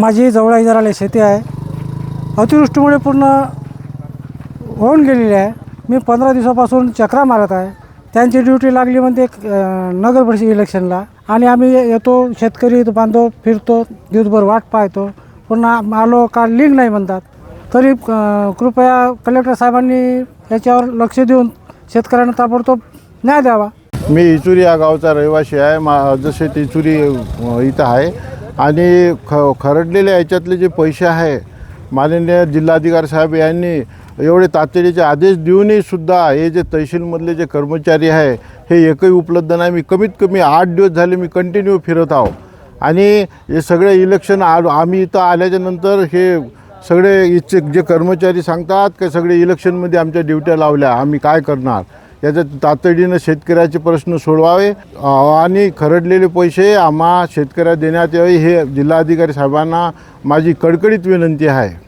माझी जवळ इजाराला शेती आहे. अतिवृष्टीमुळे पूर्ण होऊन गेलेली आहे. मी पंधरा दिवसापासून चक्रा मारत आहे. त्यांची ड्युटी लागली म्हणते नगर परिषद इलेक्शनला. आणि आम्ही येतो शेतकरी बांधव फिरतो दिवसभर वाट पाहतो. पुन्हा आलो का लिंक नाही म्हणतात. तरी कृपया कलेक्टर साहेबांनी याच्यावर लक्ष देऊन शेतकऱ्यांना ताबडतोब न्याय द्यावा. मी इचुरी या गावचा रहिवासी आहे. मा जसे ते इचुरी इथं आहे. आणि ख खरडलेल्या याच्यातले जे पैसे आहे माननीय जिल्हाधिकारी साहेब यांनी एवढे तातडीचे आदेश देऊनही सुद्धा हे जे तहसीलमधले जे कर्मचारी आहे हे एकही उपलब्ध नाही. मी कमीत कमी आठ दिवस झाले मी कंटिन्यू फिरत आहो. आणि हे सगळे इलेक्शन आ आम्ही इथं आल्याच्यानंतर हे सगळे इच्छिक जे कर्मचारी सांगतात की सगळे इलेक्शनमध्ये आमच्या ड्युट्या लावल्या आम्ही काय करणार? याच्यात तातडीनं शेतकऱ्याचे प्रश्न सोडवावे आणि खरडलेले पैसे आम्हा शेतकऱ्या देण्यात यावे हे जिल्हाधिकारी साहेबांना माझी कडकडीत विनंती आहे.